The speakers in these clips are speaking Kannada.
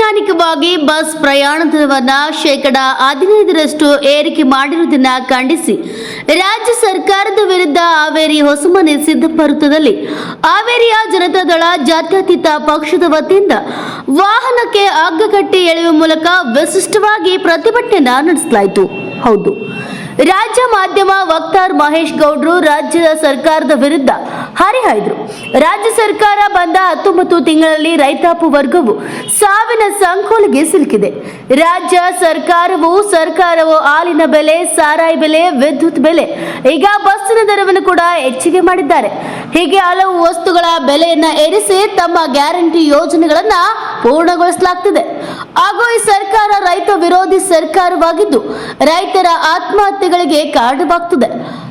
ಅವೈಜ್ಞಾನಿಕವಾಗಿ ಬಸ್ ಪ್ರಯಾಣ ದರವನ್ನು ಶೇಕಡ ಹದಿನೈದರಷ್ಟು ಏರಿಕೆ ಮಾಡಿರುವುದನ್ನ ಖಂಡಿಸಿ. ರಾಜ್ಯ ಸರ್ಕಾರದ ವಿರುದ್ಧ ಹಾವೇರಿ ಹೊಸಮನೆ ಸಿದ್ದಪರುತ್ತದಲ್ಲಿ ಹಾವೇರಿಯ ಜನತಾದಳ ಜಾತ್ಯತೀತ ಪಕ್ಷದ ವತಿಯಿಂದ ವಾಹನಕ್ಕೆ ಹಗ್ಗ ಕಟ್ಟಿ ಎಳೆಯುವ ಮೂಲಕ ವಿಶಿಷ್ಟವಾಗಿ ಪ್ರತಿಭಟನೆ ನಡೆಸಲಾಯಿತು. ಹೌದು. ರಾಜ್ಯ ಮಾಧ್ಯಮ ವಕ್ತಾರ್ ಮಹೇಶ್ ಗೌಡ್ರು ರಾಜ್ಯದ ಸರ್ಕಾರದ ವಿರುದ್ಧ ಹರಿಹಾಯ್ದರು. ರಾಜ್ಯ ಸರ್ಕಾರ ಬಂದ ಹತ್ತೊಂಬತ್ತು ತಿಂಗಳಲ್ಲಿ ರೈತಾಪು ವರ್ಗವು ಸಾವಿನ ಸಂಕೋಲಿಗೆ ಸಿಲುಕಿದೆ. ರಾಜ್ಯ ಸರ್ಕಾರವು ಸರ್ಕಾರವು ಹಾಲಿನ ಬೆಲೆ, ಸಾರಾಯಿ ಬೆಲೆ, ವಿದ್ಯುತ್ ಬೆಲೆ, ಈಗ ಬಸ್ಸಿನ ದರವನ್ನು ಕೂಡ ಹೆಚ್ಚಿಗೆ ಮಾಡಿದ್ದಾರೆ. ಹೀಗೆ ಹಲವು ವಸ್ತುಗಳ ಬೆಲೆಯನ್ನ ಏರಿಸಿ ತಮ್ಮ ಗ್ಯಾರಂಟಿ ಯೋಜನೆಗಳನ್ನ ಪೂರ್ಣಗೊಳಿಸಲಾಗ್ತಿದೆ. ಹಾಗೂ ಈ ಸರ್ಕಾರ ರೈತ ವಿರೋಧಿ ಸರ್ಕಾರವಾಗಿದ್ದು, ರೈತರ ಆತ್ಮಹತ್ಯೆಗಳಿಗೆ ಕಾರಣವಾಗ್ತದೆ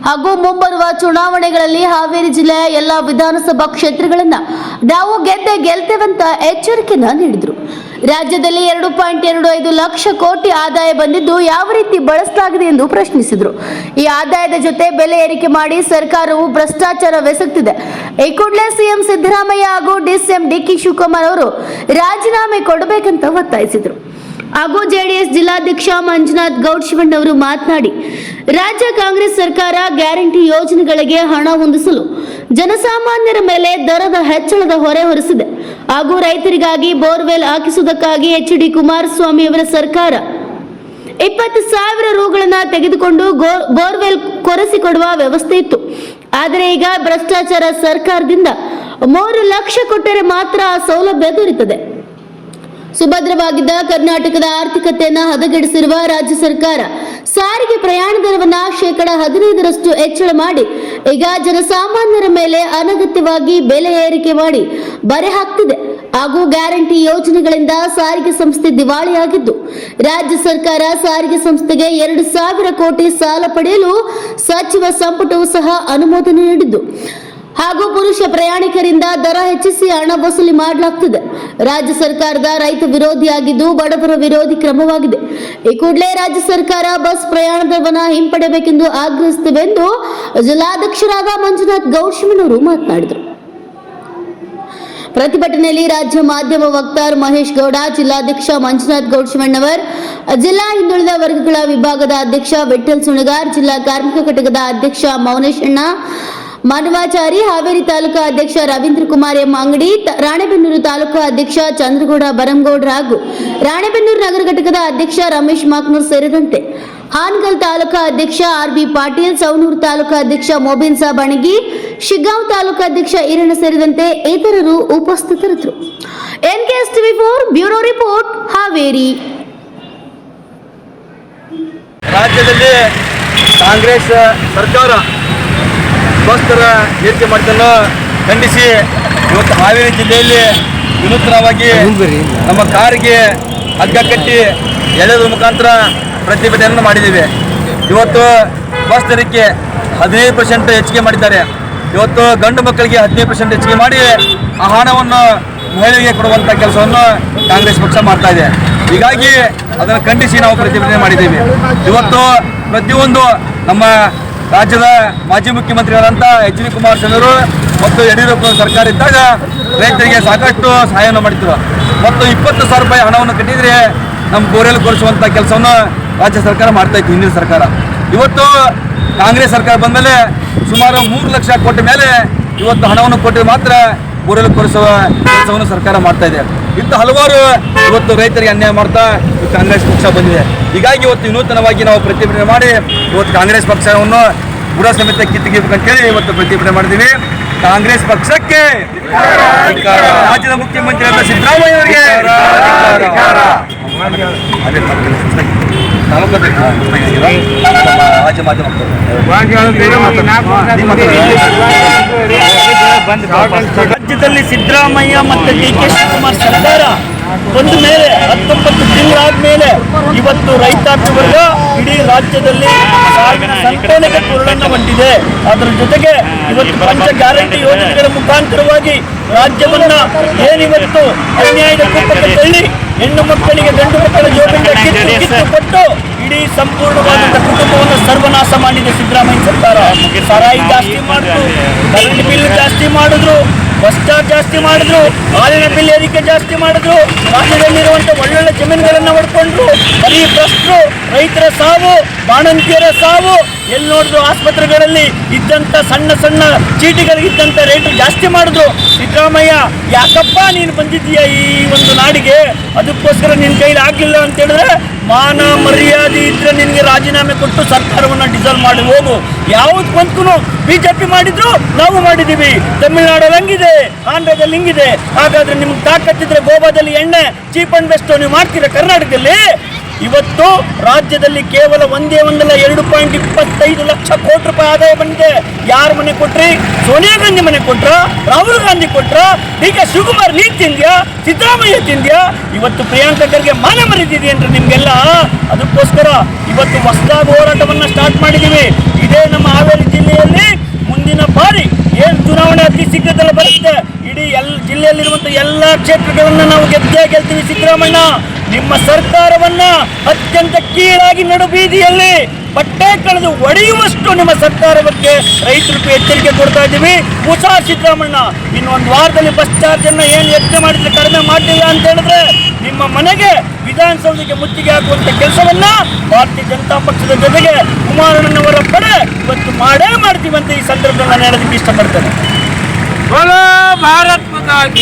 ಹಾಗೂ ಮುಂಬರುವ ಚುನಾವಣೆಗಳಲ್ಲಿ ಹಾವೇರಿ ಜಿಲ್ಲೆಯ ಎಲ್ಲ ವಿಧಾನಸಭಾ ಕ್ಷೇತ್ರಗಳನ್ನ ನಾವು ಗೆದ್ದೆ ಗೆಲ್ತೇವಂತ ಎಚ್ಚರಿಕೆಯನ್ನ ನೀಡಿದ್ರು. ರಾಜ್ಯದಲ್ಲಿ ಎರಡು ಪಾಯಿಂಟ್ ಎರಡು ಐದು ಲಕ್ಷ ಕೋಟಿ ಆದಾಯ ಬಂದಿದ್ದು ಯಾವ ರೀತಿ ಬಳಸಲಾಗಿದೆ ಎಂದು ಪ್ರಶ್ನಿಸಿದ್ರು. ಈ ಆದಾಯದ ಜೊತೆ ಬೆಲೆ ಏರಿಕೆ ಮಾಡಿ ಸರ್ಕಾರವು ಭ್ರಷ್ಟಾಚಾರವೆಸಗುತ್ತಿದೆ ಈ ಕೂಡಲೇ ಸಿಎಂ ಸಿದ್ದರಾಮಯ್ಯ ಹಾಗೂ ಡಿಸಿಎಂ ಡಿಕೆ ಶಿವಕುಮಾರ್ ಅವರು ರಾಜೀನಾಮೆ ಕೊಡಬೇಕಂತ ಒತ್ತಾಯಿಸಿದ್ರು. ಹಾಗೂ ಜೆಡಿಎಸ್ ಜಿಲ್ಲಾಧ್ಯಕ್ಷ ಮಂಜುನಾಥ್ ಗೌಡ್ ಶಿವಣ್ಣ ಅವರು ಮಾತನಾಡಿ, ರಾಜ್ಯ ಕಾಂಗ್ರೆಸ್ ಸರ್ಕಾರ ಗ್ಯಾರಂಟಿ ಯೋಜನೆಗಳಿಗೆ ಹಣ ಹೊಂದಿಸಲು ಜನಸಾಮಾನ್ಯರ ಮೇಲೆ ದರದ ಹೆಚ್ಚಳದ ಹೊರೆ ಹೊರಿಸಿದೆ. ಹಾಗೂ ರೈತರಿಗಾಗಿ ಬೋರ್ವೆಲ್ ಹಾಕಿಸುವುದಕ್ಕಾಗಿ ಎಚ್ ಡಿ ಕುಮಾರಸ್ವಾಮಿ ಅವರ ಸರ್ಕಾರ ಇಪ್ಪತ್ತು ಸಾವಿರ ರೂಗಳನ್ನ ತೆಗೆದುಕೊಂಡು ಬೋರ್ವೆಲ್ ಕೊರೆಸಿಕೊಡುವ ವ್ಯವಸ್ಥೆ ಇತ್ತು. ಆದರೆ ಈಗ ಭ್ರಷ್ಟಾಚಾರ ಸರ್ಕಾರದಿಂದ ಮೂರು ಲಕ್ಷ ಕೊಟ್ಟರೆ ಮಾತ್ರ ಆ ಸೌಲಭ್ಯ ದೊರೆಯುತ್ತದೆ ಸುಭದ್ರವಾಗಿದ್ದ ಕರ್ನಾಟಕದ ಆರ್ಥಿಕತೆಯನ್ನ ಹದಗೆಡಿಸಿರುವ ರಾಜ್ಯ ಸರ್ಕಾರ ಸಾರಿಗೆ ಪ್ರಯಾಣ ದರವನ್ನ ಶೇಕಡ ಹದಿನೈದರಷ್ಟು ಹೆಚ್ಚಳ ಮಾಡಿ, ಈಗ ಜನಸಾಮಾನ್ಯರ ಮೇಲೆ ಅನಗತ್ಯವಾಗಿ ಬೆಲೆ ಏರಿಕೆ ಮಾಡಿ ಬರೆ ಹಾಕ್ತಿದೆ. ಹಾಗೂ ಗ್ಯಾರಂಟಿ ಯೋಜನೆಗಳಿಂದ ಸಾರಿಗೆ ಸಂಸ್ಥೆ ದಿವಾಳಿಯಾಗಿದ್ದು, ರಾಜ್ಯ ಸರ್ಕಾರ ಸಾರಿಗೆ ಸಂಸ್ಥೆಗೆ ಎರಡು ಸಾವಿರ ಕೋಟಿ ಸಾಲ ಪಡೆಯಲು ಸಚಿವ ಸಂಪುಟವು ಸಹ ಅನುಮೋದನೆ ನೀಡಿದ್ದು. ಹಾಗೂ ಪುರುಷ ಪ್ರಯಾಣಿಕರಿಂದ ದರ ಹೆಚ್ಚಿಸಿ ಹಣ ವಸೂಲಿ ಮಾಡಲಾಗ್ತದೆ. ರಾಜ್ಯ ಸರ್ಕಾರದ ರೈತ ವಿರೋಧಿಯಾಗಿದ್ದು ಬಡವರ ವಿರೋಧಿ ಕ್ರಮವಾಗಿದೆ. ಈ ಕೂಡಲೇ ರಾಜ್ಯ ಸರ್ಕಾರ ಬಸ್ ಪ್ರಯಾಣದವನ ಹಿಂಪಡೆಯಬೇಕೆಂದು ಆಗ್ರಹಿಸುತ್ತೇವೆ ಎಂದು ಜಿಲ್ಲಾಧ್ಯಕ್ಷರಾದ ಮಂಜುನಾಥ್ ಗೌಡ್ಶಿಮನವರು ಮಾತನಾಡಿದರು. ಪ್ರತಿಭಟನೆಯಲ್ಲಿ ರಾಜ್ಯ ಮಾಧ್ಯಮ ವಕ್ತಾರ ಮಹೇಶ್ ಗೌಡ, ಜಿಲ್ಲಾಧ್ಯಕ್ಷ ಮಂಜುನಾಥ್ ಗೌಡ್ ಜಿಲ್ಲಾ ಹಿಂದುಳಿದ ವರ್ಗಗಳ ವಿಭಾಗದ ಅಧ್ಯಕ್ಷ ವಿಠಲ್ ಸುಣಗಾರ್, ಜಿಲ್ಲಾ ಕಾರ್ಮಿಕ ಘಟಕದ ಅಧ್ಯಕ್ಷ ಮೌನೇಶಣ್ಣ ಮಾನವಾಚಾರಿ ಹಾವೇರಿ ತಾಲೂಕಾ ಅಧ್ಯಕ್ಷ ರವೀಂದ್ರ ಕುಮಾರ್ ಎಂ ಅಂಗಡಿ ರಾಣೆಬೆನ್ನೂರು ತಾಲೂಕಾ ಅಧ್ಯಕ್ಷ ಚಂದ್ರಗೌಡ ಬರಂಗೌಡ್ರ ಹಾಗೂ ರಾಣೆಬೆನ್ನೂರು ನಗರ ಘಟಕದ ಅಧ್ಯಕ್ಷ ರಮೇಶ್ ಮಾಕ್ನೂರ್ ಸೇರಿದಂತೆ ಹಾನಗಲ್ ತಾಲೂಕಾ ಅಧ್ಯಕ್ಷ ಆರ್ ಬಿ ಪಾಟೀಲ್ ಸೌನೂರು ತಾಲೂಕಾ ಅಧ್ಯಕ್ಷ ಮೊಬಿನ್ ಸಾಬ್ ಅಣಗಿ, ಶಿಗ್ಗಾಂವ್ ತಾಲೂಕಾ ಅಧ್ಯಕ್ಷ ಈರಣ್ಣ ಸೇರಿದಂತೆ ಇತರರು ಉಪಸ್ಥಿತರಿದ್ದರು. TV four bureau report, Haveri. ರಾಜ್ಯದಲ್ಲಿ ಕಾಂಗ್ರೆಸ್ ಸರ್ಕಾರ ಬಸ್ ದರ ಏರಿಕೆ ಮಾಡಿದ್ದನ್ನು ಖಂಡಿಸಿ ಇವತ್ತು ಹಾವೇರಿ ಜಿಲ್ಲೆಯಲ್ಲಿ ವಿನೂತನವಾಗಿ ನಮ್ಮ ಕಾರಿಗೆ ಹಗ್ಗ ಕಟ್ಟಿ ಎಳೆದ ಮುಖಾಂತರ ಪ್ರತಿಭಟನೆಯನ್ನು ಮಾಡಿದ್ದೀವಿ. ಇವತ್ತು ಬಸ್ ದರಕ್ಕೆ ಹದಿನೈದು ಪರ್ಸೆಂಟ್ ಹೆಚ್ಚಿಗೆ ಮಾಡಿದ್ದಾರೆ. ಇವತ್ತು ಗಂಡು ಮಕ್ಕಳಿಗೆ ಹದಿನೈದು ಪರ್ಸೆಂಟ್ ಹೆಚ್ಚಿಗೆ ಮಾಡಿ ಆ ಹಣವನ್ನು ಮಹಿಳೆಗೆ ಕೊಡುವಂಥ ಕೆಲಸವನ್ನು ಕಾಂಗ್ರೆಸ್ ಪಕ್ಷ ಮಾಡ್ತಾ ಇದೆ. ಹೀಗಾಗಿ ಅದನ್ನು ಖಂಡಿಸಿ ನಾವು ಪ್ರತಿಭಟನೆ ಮಾಡಿದ್ದೀವಿ. ಇವತ್ತು ಪ್ರತಿಯೊಂದು ನಮ್ಮ ರಾಜ್ಯದ ಮಾಜಿ ಮುಖ್ಯಮಂತ್ರಿಗಳಂತ ಎಚ್ ಡಿ ಕುಮಾರಸ್ವಾಮಿ ಅವರು ಮತ್ತು ಯಡಿಯೂರಪ್ಪ ಸರ್ಕಾರ ಇದ್ದಾಗ ರೈತರಿಗೆ ಸಾಕಷ್ಟು ಸಹಾಯವನ್ನು ಮಾಡಿದ್ರು. ಮತ್ತು ಇಪ್ಪತ್ತು ಸಾವಿರ ರೂಪಾಯಿ ಹಣವನ್ನು ಕಟ್ಟಿದರೆ ನಮ್ಮ ಗೋರೆಯಲ್ಲಿ ಕೊಡಿಸುವಂಥ ಕೆಲಸವನ್ನು ರಾಜ್ಯ ಸರ್ಕಾರ ಮಾಡ್ತಾ ಇತ್ತು, ಹಿಂದಿನ ಸರ್ಕಾರ. ಇವತ್ತು ಕಾಂಗ್ರೆಸ್ ಸರ್ಕಾರ ಬಂದ ಮೇಲೆ ಸುಮಾರು ಮೂರು ಲಕ್ಷ ಕೋಟಿ ಮೇಲೆ ಇವತ್ತು ಹಣವನ್ನು ಕೊಟ್ಟರೆ ಮಾತ್ರ ಬೋರೆಲ್ ಕೊಡಿಸುವ ಕೆಲಸವನ್ನು ಸರ್ಕಾರ ಮಾಡ್ತಾ ಇದೆ. ಇಂಥ ಹಲವಾರು ಇವತ್ತು ರೈತರಿಗೆ ಅನ್ಯಾಯ ಮಾಡ್ತಾ ಕಾಂಗ್ರೆಸ್ ಪಕ್ಷ ಬಂದಿದೆ. ಹೀಗಾಗಿ ಇವತ್ತು ವಿನೂತನವಾಗಿ ನಾವು ಪ್ರತಿಭಟನೆ ಮಾಡಿ ಇವತ್ತು ಕಾಂಗ್ರೆಸ್ ಪಕ್ಷವನ್ನು ಬುಡ ಸಮೇತ ಹೇಳಿ ಇವತ್ತು ಪ್ರತಿಭಟನೆ ಮಾಡಿದ್ದೀವಿ. ಕಾಂಗ್ರೆಸ್ ಪಕ್ಷಕ್ಕೆ ರಾಜ್ಯದ ಮುಖ್ಯಮಂತ್ರಿಯಾದ ಸಿದ್ದರಾಮಯ್ಯ ಅವರಿಗೆ ಅದೇ ತಾಲೂಕು ಅಧ್ಯಕ್ಷ. ನಮ್ಮ ರಾಜ್ಯ ಮಾಧ್ಯಮ ರಾಜ್ಯದಲ್ಲಿ ಸಿದ್ದರಾಮಯ್ಯ ಮತ್ತು ಡಿ ಕೆ ಶಿವಕುಮಾರ್ ಸರ್ಕಾರ ಬಂದ ಮೇಲೆ ಹತ್ತೊಂಬತ್ತು ತಿಂಗಳಾದ ಮೇಲೆ ಇವತ್ತು ರೈತಾಪಿ ವರ್ಗ ಇಡೀ ರಾಜ್ಯದಲ್ಲಿ ಸಾವಿನ ಸಂತಾನಕ್ಕೆ ಹೊಂದಿದೆ. ಅದರ ಜೊತೆಗೆ ಇವತ್ತು ಪಂಚ ಗ್ಯಾರಂಟಿ ಯೋಜನೆಗಳ ಮುಖಾಂತರವಾಗಿ ರಾಜ್ಯವನ್ನ ಏನಿವತ್ತು ಅನ್ಯಾಯದ ಕೂಪಕ್ಕೆ ತಳ್ಳಿ ಹೆಣ್ಣು ಮಕ್ಕಳಿಗೆ ಗಂಡು ಮಕ್ಕಳ ಕಿತ್ತು ಕೊಟ್ಟು ಇಡೀ ಸಂಪೂರ್ಣವಾದಂಥ ಕುಟುಂಬವನ್ನು ಸರ್ವನಾಶ ಮಾಡಿದೆ ಸಿದ್ದರಾಮಯ್ಯ ಸರ್ಕಾರ. ಸರಾಯಿ ಜಾಸ್ತಿ ಮಾಡಿದ್ರು ಕರೆಂಟ್ ಬಿಲ್ ಜಾಸ್ತಿ ಮಾಡಿದ್ರು ಬಸ್ ಚಾರ್ಜ್ ಜಾಸ್ತಿ ಮಾಡಿದ್ರು ಹಾಲಿನ ಬಿಲ್ ಏರಿಕೆ ಜಾಸ್ತಿ ಮಾಡಿದ್ರು ರಾಜ್ಯದಲ್ಲಿರುವಂತಹ ಒಳ್ಳೊಳ್ಳೆ ಜಮೀನುಗಳನ್ನು ಹೊಡ್ಕೊಂಡ್ರು ಬರೀ ಭ್ರಷ್ಟರು ರೈತರ ಸಾವು ಬಾಣಂತಿಯರ ಸಾವು. ಎಲ್ಲಿ ನೋಡಿದ್ರು ಆಸ್ಪತ್ರೆಗಳಲ್ಲಿ ಇದ್ದಂಥ ಸಣ್ಣ ಸಣ್ಣ ಚೀಟಿಗಳಿಗಿದ್ದಂತ ರೇಟ್ ಜಾಸ್ತಿ ಮಾಡಿದ್ರು. ಸಿದ್ದರಾಮಯ್ಯ, ಯಾಕಪ್ಪ ನೀನು ಬಂದಿದ್ದೀಯ ಈ ಒಂದು ನಾಡಿಗೆ? ಅದಕ್ಕೋಸ್ಕರ ನಿನ್ನ ಕೈಲಿ ಆಗಿಲ್ಲ ಅಂತ ಹೇಳಿದ್ರೆ ಮಾನ ಮರ್ಯಾದೆ ಇದ್ರೆ ನಿನಗೆ ರಾಜೀನಾಮೆ ಕೊಟ್ಟು ಸರ್ಕಾರವನ್ನು ಡಿಸಲ್ವ್ ಮಾಡಿ ಹೋಗು. ಯಾವ್ದು ಬಂತು ಪಿ ಮಾಡಿದ್ರು ನಾವು ಮಾಡಿದ್ದೀವಿ. ತಮಿಳುನಾಡಲ್ಲಿ ಹಂಗಿದೆ, ಆಂಧ್ರದಲ್ಲಿ ಹಿಂಗಿದೆ. ಹಾಗಾದ್ರೆ ನಿಮ್ಗೆ ತಾಕತ್ತಿದ್ರೆ ಗೋವಾದಲ್ಲಿ ಎಣ್ಣೆ ಚೀಪ್ ಅಂಡ್ ಬೆಸ್ಟ್ ನೀವು ಮಾಡ್ತೀರಾ ಕರ್ನಾಟಕದಲ್ಲಿ? ಇವತ್ತು ರಾಜ್ಯದಲ್ಲಿ ಕೇವಲ ಒಂದೇ ಒಂದಲ್ಲ ಎರಡು ಪಾಯಿಂಟ್ ಇಪ್ಪತ್ತೈದು ಲಕ್ಷ ಕೋಟಿ ರೂಪಾಯಿ ಆದಾಯ ಬಂದಿದೆ. ಯಾರ ಮನೆ ಕೊಟ್ರಿ? ಸೋನಿಯಾ ಗಾಂಧಿ ಮನೆ ಕೊಟ್ರ? ರಾಹುಲ್ ಗಾಂಧಿ ಕೊಟ್ರ? ಈಗ ಶಿವಕುಮಾರ್ ನೀನ್ ತಿಂದ್ಯಾ? ಸಿದ್ದರಾಮಯ್ಯ ತಿಂದ್ಯಾ? ಇವತ್ತು ಪ್ರಿಯಾಂಕಾ ಖರ್ಗೆ ಮಾನ ಮರೆದಿದೆ ಅಂದ್ರೆ ನಿಮ್ಗೆಲ್ಲ? ಅದಕ್ಕೋಸ್ಕರ ಇವತ್ತು ಹೊಸದಾಗಿ ಹೋರಾಟವನ್ನ ಸ್ಟಾರ್ಟ್ ಮಾಡಿದೀವಿ. ಇದೇ ನಮ್ಮ ಹಾವೇರಿ ಜಿಲ್ಲೆಯಲ್ಲಿ ಮುಂದಿನ ಬಾರಿ ಏನು ಚುನಾವಣೆ ಅತಿ ಶೀಘ್ರದಲ್ಲಿ ಬರುತ್ತೆ? ಇಡೀ ಎಲ್ ಜಿಲ್ಲೆಯಲ್ಲಿರುವಂತ ಎಲ್ಲಾ ಕ್ಷೇತ್ರಗಳನ್ನ ನಾವು ಗೆದ್ದೇ ಗೆಲ್ತೀವಿ ಸಿದ್ದರಾಮಯ್ಯ. ನಿಮ್ಮ ಸರ್ಕಾರವನ್ನ ಅತ್ಯಂತ ಕೀಳಾಗಿ ನಡು ಬೀದಿಯಲ್ಲಿ ಬಟ್ಟೆ ಕಳೆದು ಒಡೆಯುವಷ್ಟು ನಿಮ್ಮ ಸರ್ಕಾರ ಬಗ್ಗೆ ರೈತರಿಗೆ ಎಚ್ಚರಿಕೆ ಕೊಡ್ತಾ ಇದ್ದೀವಿ. ಹುಷಾರ್ ಸಿದ್ದರಾಮಣ್ಣ ಇನ್ನೊಂದು ವಾರದಲ್ಲಿ ಬಸ್ ಚಾರ್ಜ್ ಅನ್ನ ಏನು ಹೆಚ್ಚು ಮಾಡಿದ್ರೆ ಕಡಿಮೆ ಮಾಡಲಿಲ್ಲ ಅಂತ ಹೇಳಿದ್ರೆ ನಿಮ್ಮ ಮನೆಗೆ ವಿಧಾನಸೌಧಕ್ಕೆ ಮುತ್ತಿಗೆ ಹಾಕುವಂತ ಕೆಲಸವನ್ನ ಭಾರತೀಯ ಜನತಾ ಪಕ್ಷದ ಜೊತೆಗೆ ಕುಮಾರಣ್ಣನವರ ಪಡೆ ಇವತ್ತು ಮಾಡೇ ಮಾಡ್ತೀವಿ ಅಂತ ಈ ಸಂದರ್ಭದಲ್ಲಿ ನಾನು ಹೇಳೋದಕ್ಕೆ ಇಷ್ಟಪಡ್ತೇನೆ. ಕರ್ನಾಟಕ